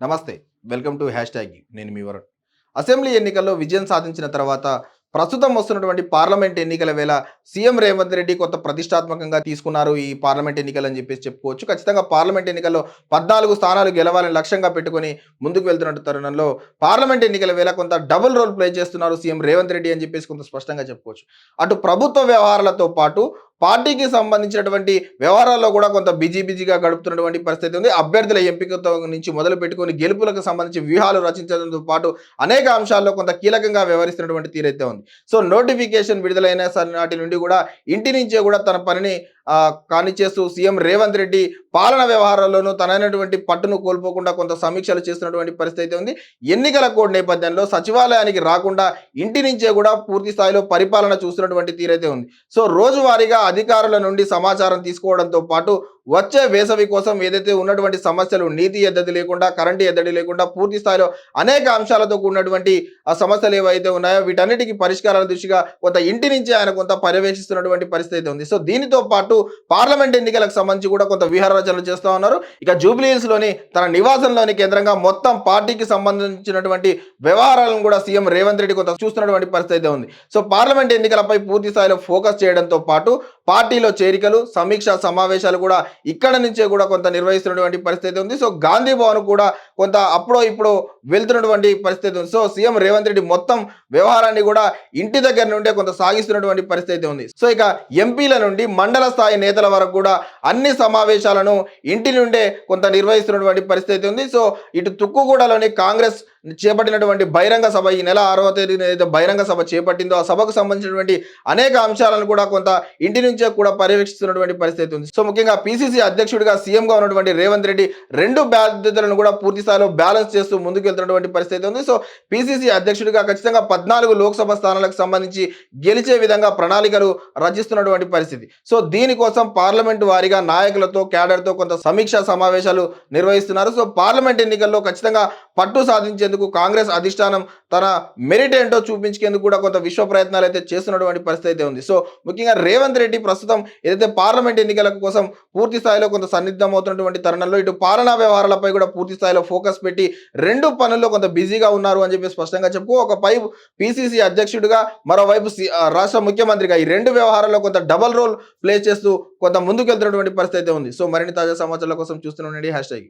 నమస్తే welcome to hash tag నేను మీ Varun. Assembly ఎన్నికల్లో విజయం సాధించిన తర్వాత ప్రస్తుతం వస్తున్నటువంటి పార్లమెంట్ ఎన్నికల వేళ సీఎం రేవంత్ రెడ్డి కొత్త ప్రతిష్టాత్మకంగా తీసుకున్నారు ఈ పార్లమెంట్ ఎన్నికలు అని చెప్పేసి చెప్పుకోవచ్చు. ఖచ్చితంగా పార్లమెంట్ ఎన్నికల్లో పద్నాలుగు స్థానాలు గెలవాలని లక్ష్యంగా పెట్టుకొని ముందుకు వెళ్తున్న తరుణంలో పార్లమెంట్ ఎన్నికల వేళ కొంత డబుల్ రోల్ ప్లే చేస్తున్నారు సీఎం రేవంత్ రెడ్డి అని చెప్పేసి కొంత స్పష్టంగా చెప్పుకోవచ్చు. అటు ప్రభుత్వ వ్యవహారాలతో పాటు పార్టీకి సంబంధించినటువంటి వ్యవహారాల్లో కూడా కొంత బిజీ బిజీగా గడుపుతున్నటువంటి పరిస్థితి ఉంది. అభ్యర్థుల ఎంపికతో నుంచి మొదలు పెట్టుకొని గెలుపులకు సంబంధించి వ్యూహాలు రచించడంతో పాటు అనేక అంశాల్లో కొంత కీలకంగా వ్యవహరిస్తున్నటువంటి తీరైతే ఉంది. సో నోటిఫికేషన్ విడుదలైన నాటి నుండి కూడా ఇంటి నుంచే కూడా తన పనిని కాని కానిచేస్తూ సీఎం రేవంత్ రెడ్డి పాలన వ్యవహారాల్లోనూ తనైనటువంటి పట్టును కోల్పోకుండా కొంత సమీక్షలు చేస్తున్నటువంటి పరిస్థితి అయితే ఉంది. ఎన్నికల కోడ్ నేపథ్యంలో సచివాలయానికి రాకుండా ఇంటి నుంచే కూడా పూర్తి స్థాయిలో పరిపాలన చూస్తున్నటువంటి తీరైతే ఉంది. సో రోజువారీగా అధికారుల నుండి సమాచారం తీసుకోవడంతో పాటు వచ్చే వేసవి కోసం ఏదైతే ఉన్నటువంటి సమస్యలు నీతి ఎద్దడి లేకుండా కరెంటు ఎద్దడి లేకుండా పూర్తి స్థాయిలో అనేక అంశాలతో కూడినటువంటి ఆ సమస్యలు ఏవైతే ఉన్నాయో వీటన్నిటికీ పరిష్కారాల దృష్టిగా కొంత ఇంటి నుంచి ఆయన కొంత పర్యవేక్షిస్తున్నటువంటి పరిస్థితి ఉంది. సో దీనితో పాటు పార్లమెంట్ ఎన్నికలకు సంబంధించి కూడా కొంత విహార రచనలు చేస్తూ ఉన్నారు. ఇక జూబ్లీహిల్స్లోని తన నివాసంలోని కేంద్రంగా మొత్తం పార్టీకి సంబంధించినటువంటి వ్యవహారాలను కూడా సీఎం రేవంత్ రెడ్డి కొంత చూస్తున్నటువంటి పరిస్థితి అయితే ఉంది. సో పార్లమెంట్ ఎన్నికలపై పూర్తి స్థాయిలో ఫోకస్ చేయడంతో పాటు పార్టీలో చేరికలు సమీక్ష సమావేశాలు కూడా ఇక్కడ నుంచే కూడా కొంత నిర్వహిస్తున్నటువంటి పరిస్థితి ఉంది. సో గాంధీ భవన్ కూడా కొంత అప్పుడో ఇప్పుడు వెళ్తున్నటువంటి పరిస్థితి ఉంది. సో సీఎం రేవంత్ రెడ్డి మొత్తం వ్యవహారాన్ని కూడా ఇంటి దగ్గర నుండే కొంత సాగిస్తున్నటువంటి పరిస్థితి ఉంది. సో ఇక ఎంపీల నుండి మండల స్థాయి నేతల వరకు కూడా అన్ని సమావేశాలను ఇంటి నుండే కొంత నిర్వహిస్తున్నటువంటి పరిస్థితి ఉంది. సో ఇటు తుక్కుగూడలోని కాంగ్రెస్ చేపట్టినటువంటి బహిరంగ సభ ఈ నెల ఆరవ తేదీన ఏదైతే బహిరంగ సభ చేపట్టిందో ఆ సభకు సంబంధించినటువంటి అనేక అంశాలను కూడా కొంత ఇంటి నుంచి కూడా పర్యవేక్షిస్తున్నటువంటి పరిస్థితి ఉంది. సో ముఖ్యంగా పిసిసి అధ్యక్షుడిగా సీఎంగా ఉన్నటువంటి రేవంత్ రెడ్డి రెండు బాధ్యతలను కూడా పూర్తి స్థాయిలో బ్యాలెన్స్ చేస్తూ ముందుకు వెళ్తున్నటువంటి పరిస్థితి ఉంది. సో పిసిసి అధ్యక్షుడిగా ఖచ్చితంగా పద్నాలుగు లోక్సభ స్థానాలకు సంబంధించి గెలిచే విధంగా ప్రణాళికలు రచిస్తున్నటువంటి పరిస్థితి. సో దీనికోసం పార్లమెంట్ వారీగా నాయకులతో క్యాడర్తో కొంత సమీక్షా సమావేశాలు నిర్వహిస్తున్నారు. సో పార్లమెంట్ ఎన్నికల్లో ఖచ్చితంగా పట్టు సాధించేందుకు కాంగ్రెస్ అధిష్టానం తన మెరిట్ ఏంటో చూపించేందుకు కూడా కొంత విశ్వ ప్రయత్నాలు అయితే చేస్తున్నటువంటి పరిస్థితి ఉంది. సో ముఖ్యంగా రేవంత్ రెడ్డి ప్రస్తుతం ఏదైతే పార్లమెంట్ ఎన్నికల కోసం పూర్తి స్థాయిలో కొంత సన్నిద్ధమవుతున్నటువంటి తరుణంలో ఇటు పాలనా వ్యవహారాలపై కూడా పూర్తి స్థాయిలో ఫోకస్ పెట్టి రెండు పనుల్లో కొంత బిజీగా ఉన్నారు అని చెప్పి స్పష్టంగా చెప్పుకో. ఒక పైపు పిసిసి అధ్యక్షుడిగా మరోవైపు రాష్ట్ర ముఖ్యమంత్రిగా ఈ రెండు వ్యవహారాల్లో కొంత డబల్ రోల్ ప్లే చేస్తూ కొంత ముందుకెళ్తున్నటువంటి పరిస్థితి అయితే ఉంది. సో మరిన్ని తాజా సమాచారాల కోసం చూస్తూనే హ్యాష్ ట్యాగ్